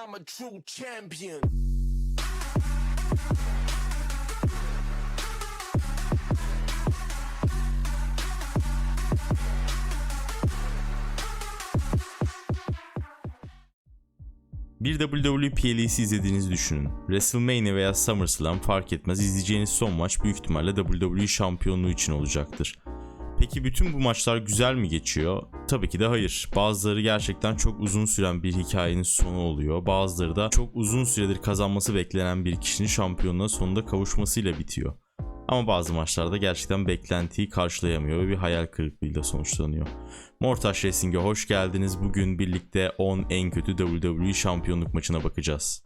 I'm a true champion. Bir WWE PLE'si izlediğinizi düşünün. WrestleMania veya SummerSlam fark etmez izleyeceğiniz son maç büyük ihtimalle WWE şampiyonluğu için olacaktır. Peki bütün bu maçlar güzel mi geçiyor? Tabii ki de hayır. Bazıları gerçekten çok uzun süren bir hikayenin sonu oluyor. Bazıları da çok uzun süredir kazanması beklenen bir kişinin şampiyonluğa sonunda kavuşmasıyla bitiyor. Ama bazı maçlarda gerçekten beklentiyi karşılayamıyor ve bir hayal kırıklığıyla sonuçlanıyor. Mortaş Wrestling'e hoş geldiniz. Bugün birlikte 10 en kötü WWE şampiyonluk maçına bakacağız.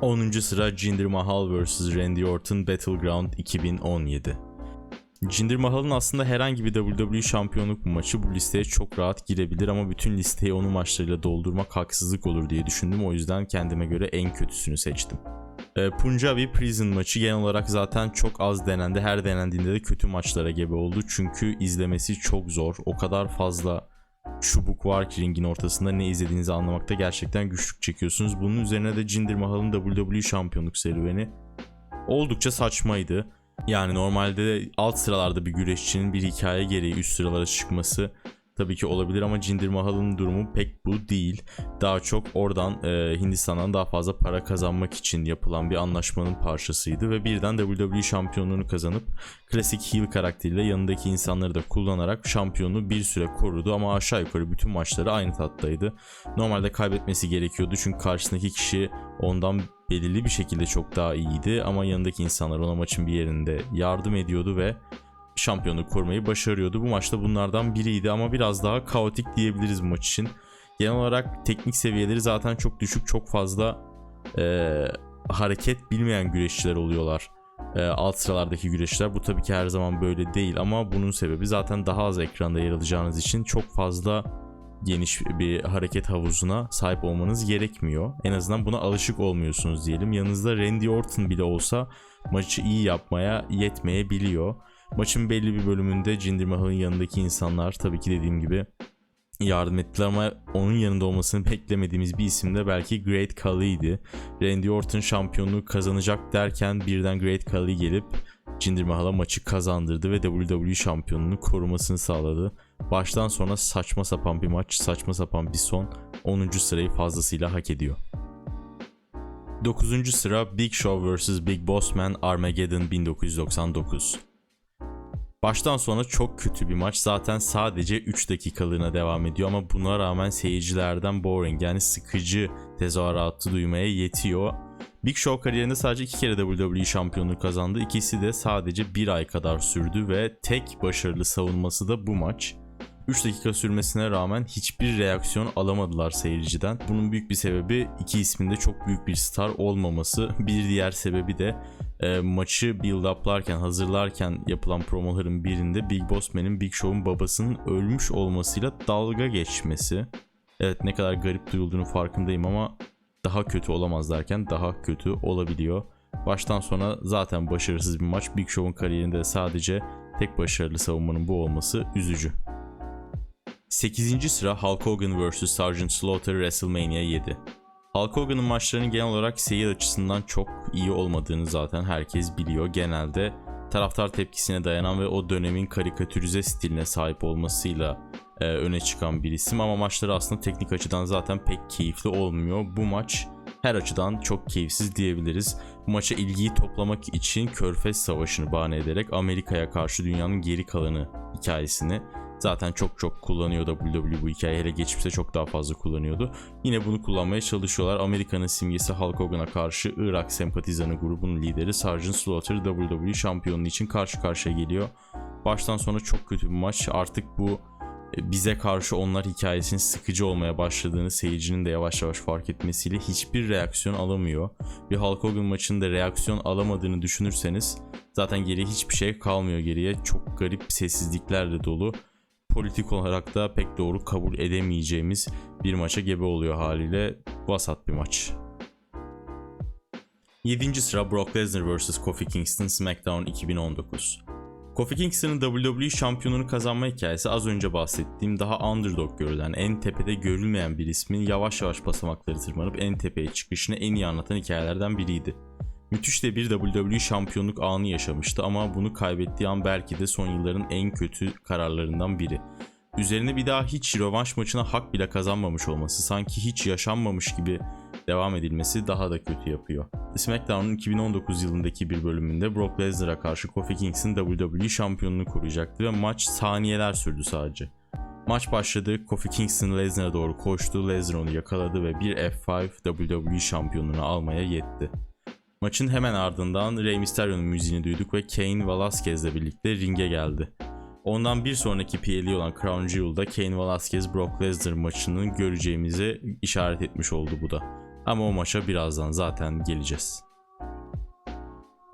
10. sıra Jinder Mahal vs Randy Orton Battleground 2017. Jinder Mahal'ın aslında herhangi bir WWE şampiyonluk maçı bu listeye çok rahat girebilir ama bütün listeyi onun maçlarıyla doldurmak haksızlık olur diye düşündüm. O yüzden kendime göre en kötüsünü seçtim. Ee, Punjabi Prison maçı genel olarak zaten çok az denendi. Her denendiğinde de kötü maçlara gebe oldu. Çünkü izlemesi çok zor. O kadar fazla çubuk var ki ringin ortasında ne izlediğinizi anlamakta gerçekten güçlük çekiyorsunuz. Bunun üzerine de Jinder Mahal'ın WWE şampiyonluk serüveni oldukça saçmaydı. Yani normalde alt sıralarda bir güreşçinin bir hikaye gereği üst sıralara çıkması tabii ki olabilir ama Jinder Mahal'ın durumu pek bu değil. Daha çok oradan e, Hindistan'dan daha fazla para kazanmak için yapılan bir anlaşmanın parçasıydı ve birden WWE şampiyonluğunu kazanıp klasik heel karakteriyle yanındaki insanları da kullanarak şampiyonluğu bir süre korudu ama aşağı yukarı bütün maçları aynı tattaydı. Normalde kaybetmesi gerekiyordu çünkü karşısındaki kişi ondan belirli bir şekilde çok daha iyiydi ama yanındaki insanlar ona maçın bir yerinde yardım ediyordu ve şampiyonluk korumayı başarıyordu. Bu maçta bunlardan biriydi ama biraz daha kaotik diyebiliriz bu maç için. Genel olarak teknik seviyeleri zaten çok düşük, çok fazla eee, hareket bilmeyen güreşçiler oluyorlar. Eee, alt sıralardaki güreşçiler. Bu tabii ki her zaman böyle değil ama bunun sebebi zaten daha az ekranda yer alacağınız için çok fazla geniş bir hareket havuzuna sahip olmanız gerekmiyor. En azından buna alışık olmuyorsunuz diyelim. Yanınızda Randy Orton bile olsa maçı iyi yapmaya yetmeyebiliyor. Maçın belli bir bölümünde Jinder Mahal'ın yanındaki insanlar tabii ki dediğim gibi yardım ettiler ama onun yanında olmasını beklemediğimiz bir isim de belki Great Khali'ydi. Randy Orton şampiyonluğu kazanacak derken birden Great Khali gelip Jinder Mahal'a maçı kazandırdı ve WWE şampiyonluğunu korumasını sağladı. Baştan sona saçma sapan bir maç, saçma sapan bir son 10. sırayı fazlasıyla hak ediyor. 9. sıra Big Show vs Big Boss Man Armageddon 1999. Baştan sona çok kötü bir maç. Zaten sadece 3 dakikalığına devam ediyor ama buna rağmen seyircilerden boring yani sıkıcı tezahüratı duymaya yetiyor. Big Show kariyerinde sadece 2 kere WWE şampiyonluğu kazandı. İkisi de sadece 1 ay kadar sürdü ve tek başarılı savunması da bu maç. 3 dakika sürmesine rağmen hiçbir reaksiyon alamadılar seyirciden. Bunun büyük bir sebebi iki isminde çok büyük bir star olmaması. Bir diğer sebebi de e, maçı build up'larken, hazırlarken yapılan promoların birinde Big Boss Man'in Big Show'un babasının ölmüş olmasıyla dalga geçmesi. Evet ne kadar garip duyulduğunu farkındayım ama daha kötü olamaz derken daha kötü olabiliyor. Baştan sona zaten başarısız bir maç. Big Show'un kariyerinde sadece tek başarılı savunmanın bu olması üzücü. 8. sıra Hulk Hogan vs. Sergeant Slaughter WrestleMania 7. Hulk Hogan'ın maçlarının genel olarak seyir açısından çok iyi olmadığını zaten herkes biliyor. Genelde taraftar tepkisine dayanan ve o dönemin karikatürize stiline sahip olmasıyla e, öne çıkan bir isim ama maçları aslında teknik açıdan zaten pek keyifli olmuyor. Bu maç her açıdan çok keyifsiz diyebiliriz. Bu maça ilgiyi toplamak için Körfez Savaşı'nı bahane ederek Amerika'ya karşı dünyanın geri kalanı hikayesini zaten çok çok kullanıyor WWE bu hikaye hele geçmişte çok daha fazla kullanıyordu. Yine bunu kullanmaya çalışıyorlar. Amerika'nın simgesi Hulk Hogan'a karşı Irak sempatizanı grubunun lideri Sergeant Slaughter WWE şampiyonluğu için karşı karşıya geliyor. Baştan sona çok kötü bir maç. Artık bu e, bize karşı onlar hikayesinin sıkıcı olmaya başladığını seyircinin de yavaş yavaş fark etmesiyle hiçbir reaksiyon alamıyor. Bir Hulk Hogan maçında reaksiyon alamadığını düşünürseniz zaten geriye hiçbir şey kalmıyor geriye. Çok garip sessizliklerle dolu. Politik olarak da pek doğru kabul edemeyeceğimiz bir maça gebe oluyor haliyle. Vasat bir maç. 7. sıra Brock Lesnar vs. Kofi Kingston SmackDown 2019. Kofi Kingston'ın WWE şampiyonunu kazanma hikayesi az önce bahsettiğim daha underdog görülen, en tepede görülmeyen bir ismin yavaş yavaş basamakları tırmanıp en tepeye çıkışını en iyi anlatan hikayelerden biriydi. Müthiş de bir WWE şampiyonluk anı yaşamıştı ama bunu kaybettiği an belki de son yılların en kötü kararlarından biri. Üzerine bir daha hiç rövanş maçına hak bile kazanmamış olması, sanki hiç yaşanmamış gibi devam edilmesi daha da kötü yapıyor. SmackDown'un 2019 yılındaki bir bölümünde Brock Lesnar'a karşı Kofi Kingston WWE şampiyonluğunu koruyacaktı ve maç saniyeler sürdü sadece. Maç başladı, Kofi Kingston Lesnar'a doğru koştu, Lesnar onu yakaladı ve bir F5 WWE şampiyonluğunu almaya yetti. Maçın hemen ardından Rey Mysterio'nun müziğini duyduk ve Kane Velasquez'le birlikte ringe geldi. Ondan bir sonraki PLE olan Crown Jewel'da Kane Velasquez Brock Lesnar maçının göreceğimizi işaret etmiş oldu bu da. Ama o maça birazdan zaten geleceğiz.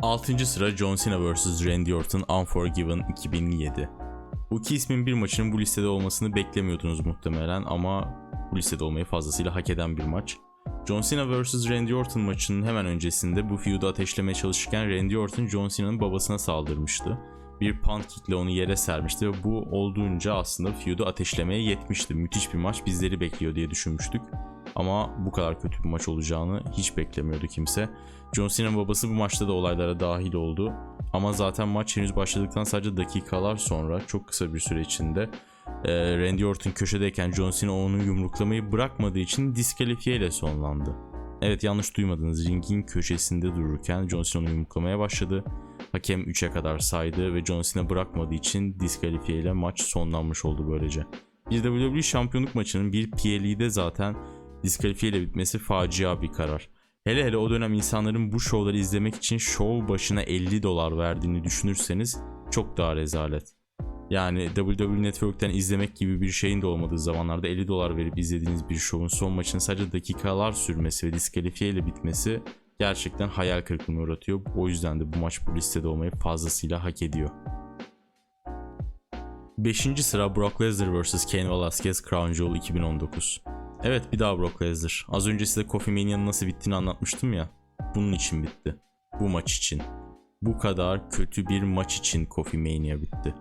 6. sıra John Cena vs Randy Orton Unforgiven 2007. Bu iki ismin bir maçının bu listede olmasını beklemiyordunuz muhtemelen ama bu listede olmayı fazlasıyla hak eden bir maç. John Cena vs Randy Orton maçının hemen öncesinde bu feud'u ateşlemeye çalışırken Randy Orton John Cena'nın babasına saldırmıştı. Bir punt kickle onu yere sermişti ve bu olduğunca aslında feud'u ateşlemeye yetmişti. Müthiş bir maç bizleri bekliyor diye düşünmüştük. Ama bu kadar kötü bir maç olacağını hiç beklemiyordu kimse. John Cena'nın babası bu maçta da olaylara dahil oldu. Ama zaten maç henüz başladıktan sadece dakikalar sonra çok kısa bir süre içinde e, Randy Orton köşedeyken John Cena onu yumruklamayı bırakmadığı için diskalifiye ile sonlandı. Evet yanlış duymadınız ringin köşesinde dururken John Cena onu yumruklamaya başladı. Hakem 3'e kadar saydı ve John Cena bırakmadığı için diskalifiye ile maç sonlanmış oldu böylece. Bir WWE şampiyonluk maçının bir PLE'de zaten diskalifiye ile bitmesi facia bir karar. Hele hele o dönem insanların bu şovları izlemek için şov başına 50 dolar verdiğini düşünürseniz çok daha rezalet. Yani WWE Network'ten izlemek gibi bir şeyin de olmadığı zamanlarda 50 dolar verip izlediğiniz bir şovun son maçının sadece dakikalar sürmesi ve diskalifiye ile bitmesi gerçekten hayal kırıklığına uğratıyor. O yüzden de bu maç bu listede olmayı fazlasıyla hak ediyor. 5. sıra Brock Lesnar vs. Cain Velasquez Crown Jewel 2019. Evet bir daha Brock Lesnar. Az önce size Coffee Mania'nın nasıl bittiğini anlatmıştım ya. Bunun için bitti. Bu maç için. Bu kadar kötü bir maç için Coffee Mania bitti.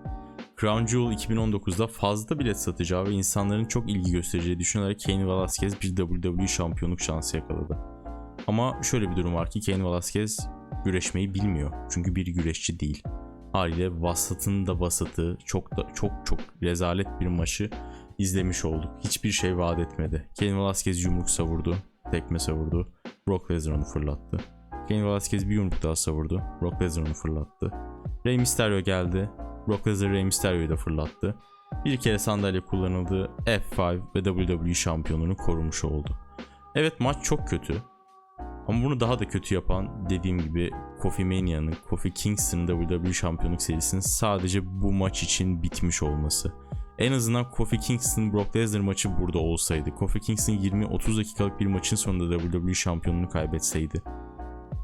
Crown Jewel 2019'da fazla bilet satacağı ve insanların çok ilgi göstereceği düşünülerek Cain Velasquez bir WWE şampiyonluk şansı yakaladı. Ama şöyle bir durum var ki Cain Velasquez güreşmeyi bilmiyor. Çünkü bir güreşçi değil. Haliyle vasatın da vasatı çok da çok çok rezalet bir maçı izlemiş olduk. Hiçbir şey vaat etmedi. Cain Velasquez yumruk savurdu. Tekme savurdu. Brock Lesnar onu fırlattı. Cain Velasquez bir yumruk daha savurdu. Brock Lesnar onu fırlattı. Rey Mysterio geldi. Brock Lesnar Rey Mysterio'yu da fırlattı. Bir kere sandalye kullanıldı. F5 ve WWE şampiyonluğunu korumuş oldu. Evet maç çok kötü. Ama bunu daha da kötü yapan dediğim gibi Kofi Mania'nın, Kofi Kingston'ın WWE şampiyonluk serisinin sadece bu maç için bitmiş olması. En azından Kofi Kingston Brock Lesnar maçı burada olsaydı. Kofi Kingston 20-30 dakikalık bir maçın sonunda WWE şampiyonluğunu kaybetseydi.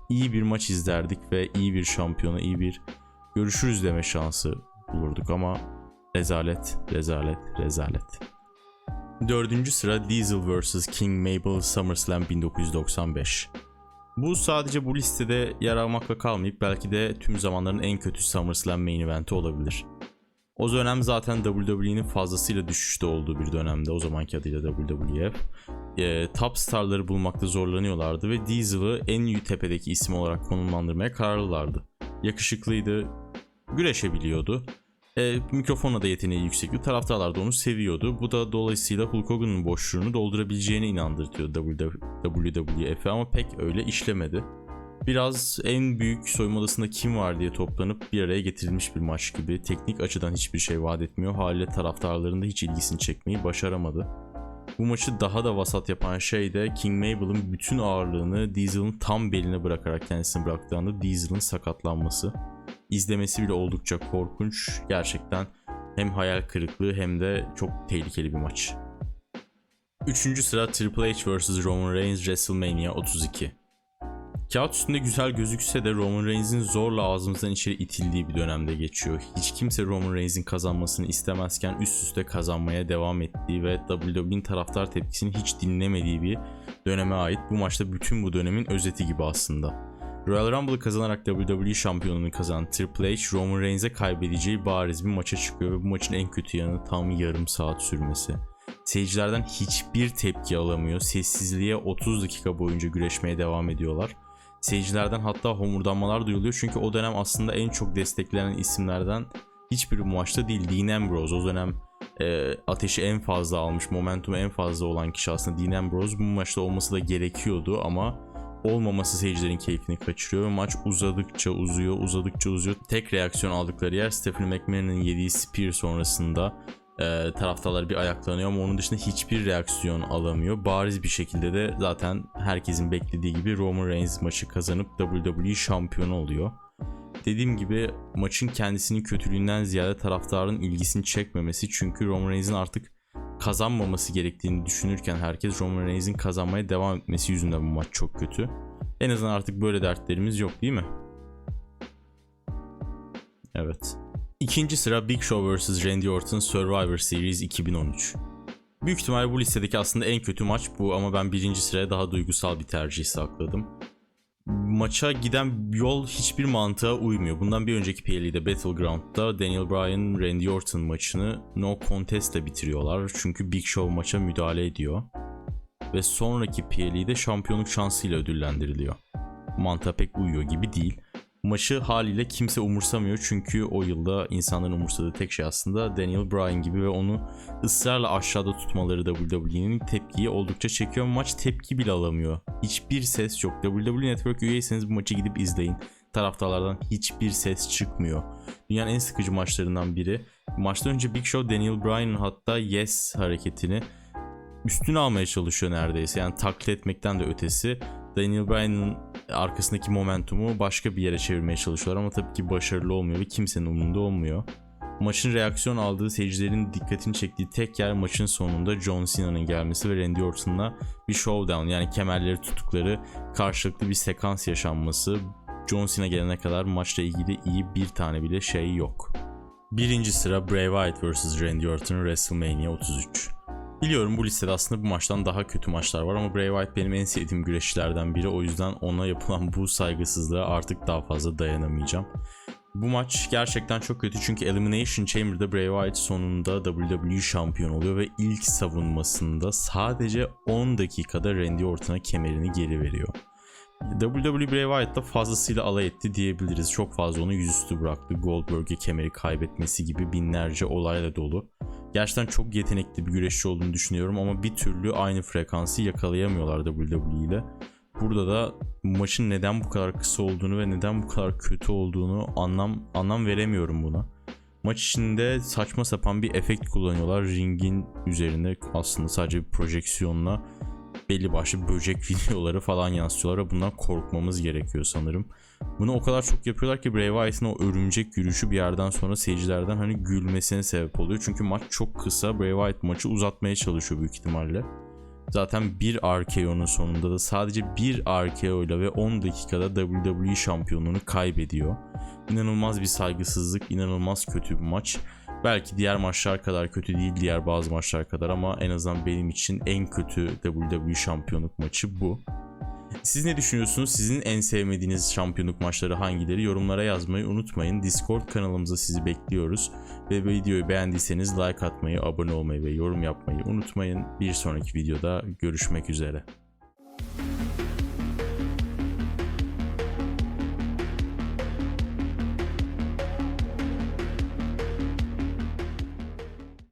İyi bir maç izlerdik ve iyi bir şampiyona, iyi bir görüşürüz deme şansı bulurduk ama rezalet, rezalet, rezalet. Dördüncü sıra Diesel vs. King Mabel SummerSlam 1995. Bu sadece bu listede yer almakla kalmayıp belki de tüm zamanların en kötü SummerSlam main eventi olabilir. O dönem zaten WWE'nin fazlasıyla düşüşte olduğu bir dönemde o zamanki adıyla WWF. E, top starları bulmakta zorlanıyorlardı ve Diesel'ı en tepedeki isim olarak konumlandırmaya kararlılardı. Yakışıklıydı, güreşebiliyordu. E, mikrofona da yeteneği yüksekti. Taraftarlar da onu seviyordu. Bu da dolayısıyla Hulk Hogan'ın boşluğunu doldurabileceğine inandırtıyor WWF'e ama pek öyle işlemedi. Biraz en büyük soyunma odasında kim var diye toplanıp bir araya getirilmiş bir maç gibi. Teknik açıdan hiçbir şey vaat etmiyor. Haliyle taraftarların da hiç ilgisini çekmeyi başaramadı. Bu maçı daha da vasat yapan şey de King Mabel'ın bütün ağırlığını Diesel'ın tam beline bırakarak kendisini bıraktığında Diesel'ın sakatlanması. İzlemesi bile oldukça korkunç. Gerçekten hem hayal kırıklığı hem de çok tehlikeli bir maç. Üçüncü sıra Triple H vs. Roman Reigns WrestleMania 32. Kağıt üstünde güzel gözükse de Roman Reigns'in zorla ağzımızdan içeri itildiği bir dönemde geçiyor. Hiç kimse Roman Reigns'in kazanmasını istemezken üst üste kazanmaya devam ettiği ve WWE'nin taraftar tepkisini hiç dinlemediği bir döneme ait. Bu maçta bütün bu dönemin özeti gibi aslında. Royal Rumble'ı kazanarak WWE şampiyonluğunu kazanan Triple H, Roman Reigns'e kaybedeceği bariz bir maça çıkıyor ve bu maçın en kötü yanı tam yarım saat sürmesi. Seyircilerden hiçbir tepki alamıyor. Sessizliğe 30 dakika boyunca güreşmeye devam ediyorlar. Seyircilerden hatta homurdanmalar duyuluyor çünkü o dönem aslında en çok desteklenen isimlerden hiçbiri bu maçta değil. Dean Ambrose o dönem e, ateşi en fazla almış, momentumu en fazla olan kişi aslında Dean Ambrose. Bu maçta olması da gerekiyordu ama olmaması seyircilerin keyfini kaçırıyor ve maç uzadıkça uzuyor, uzadıkça uzuyor. Tek reaksiyon aldıkları yer Stephanie McMahon'ın yediği spear sonrasında e, taraftarlar bir ayaklanıyor ama onun dışında hiçbir reaksiyon alamıyor. Bariz bir şekilde de zaten herkesin beklediği gibi Roman Reigns maçı kazanıp WWE şampiyonu oluyor. Dediğim gibi maçın kendisinin kötülüğünden ziyade taraftarın ilgisini çekmemesi çünkü Roman Reigns'in artık kazanmaması gerektiğini düşünürken herkes Roman Reigns'in kazanmaya devam etmesi yüzünden bu maç çok kötü. En azından artık böyle dertlerimiz yok değil mi? Evet. İkinci sıra Big Show vs. Randy Orton Survivor Series 2013. Büyük ihtimalle bu listedeki aslında en kötü maç bu ama ben birinci sıraya daha duygusal bir tercih sakladım. Maça giden yol hiçbir mantığa uymuyor. Bundan bir önceki PLE'de Battleground'da Daniel Bryan Randy Orton maçını no contest bitiriyorlar. Çünkü Big Show maça müdahale ediyor. Ve sonraki PLE'de şampiyonluk şansıyla ödüllendiriliyor. Mantığa pek uyuyor gibi değil. Maçı haliyle kimse umursamıyor çünkü o yılda insanların umursadığı tek şey aslında Daniel Bryan gibi ve onu ısrarla aşağıda tutmaları WWE'nin tepkiyi oldukça çekiyor. Maç tepki bile alamıyor. Hiçbir ses yok. WWE Network üyeyseniz bu maçı gidip izleyin. Taraftarlardan hiçbir ses çıkmıyor. Dünyanın en sıkıcı maçlarından biri. Maçtan önce Big Show Daniel Bryan'ın hatta yes hareketini üstüne almaya çalışıyor neredeyse. Yani taklit etmekten de ötesi. Daniel Bryan'ın arkasındaki momentumu başka bir yere çevirmeye çalışıyorlar ama tabii ki başarılı olmuyor ve kimsenin umurunda olmuyor. Maçın reaksiyon aldığı seyircilerin dikkatini çektiği tek yer maçın sonunda John Cena'nın gelmesi ve Randy Orton'la bir showdown yani kemerleri tuttukları karşılıklı bir sekans yaşanması. John Cena gelene kadar maçla ilgili iyi bir tane bile şey yok. Birinci sıra Bray Wyatt vs. Randy Orton WrestleMania 33. Biliyorum bu listede aslında bu maçtan daha kötü maçlar var ama Bray Wyatt benim en sevdiğim güreşçilerden biri. O yüzden ona yapılan bu saygısızlığa artık daha fazla dayanamayacağım. Bu maç gerçekten çok kötü çünkü Elimination Chamber'da Bray Wyatt sonunda WWE şampiyon oluyor ve ilk savunmasında sadece 10 dakikada Randy Orton'a kemerini geri veriyor. WWE Bray Wyatt'la fazlasıyla alay etti diyebiliriz. Çok fazla onu yüzüstü bıraktı. Goldberg'e kemeri kaybetmesi gibi binlerce olayla dolu. Gerçekten çok yetenekli bir güreşçi olduğunu düşünüyorum ama bir türlü aynı frekansı yakalayamıyorlar WWE ile. Burada da maçın neden bu kadar kısa olduğunu ve neden bu kadar kötü olduğunu anlam anlam veremiyorum buna. Maç içinde saçma sapan bir efekt kullanıyorlar. Ringin üzerine aslında sadece bir projeksiyonla belli başlı böcek videoları falan yansıtıyorlar bundan korkmamız gerekiyor sanırım. Bunu o kadar çok yapıyorlar ki Bray Wyatt'ın o örümcek yürüyüşü bir yerden sonra seyircilerden hani gülmesine sebep oluyor. Çünkü maç çok kısa. Bray Wyatt maçı uzatmaya çalışıyor büyük ihtimalle. Zaten bir RKO'nun sonunda da sadece bir RKO ile ve 10 dakikada WWE şampiyonluğunu kaybediyor. İnanılmaz bir saygısızlık, inanılmaz kötü bir maç. Belki diğer maçlar kadar kötü değil diğer bazı maçlar kadar ama en azından benim için en kötü WWE şampiyonluk maçı bu. Siz ne düşünüyorsunuz? Sizin en sevmediğiniz şampiyonluk maçları hangileri? Yorumlara yazmayı unutmayın. Discord kanalımıza sizi bekliyoruz. Ve videoyu beğendiyseniz like atmayı, abone olmayı ve yorum yapmayı unutmayın. Bir sonraki videoda görüşmek üzere.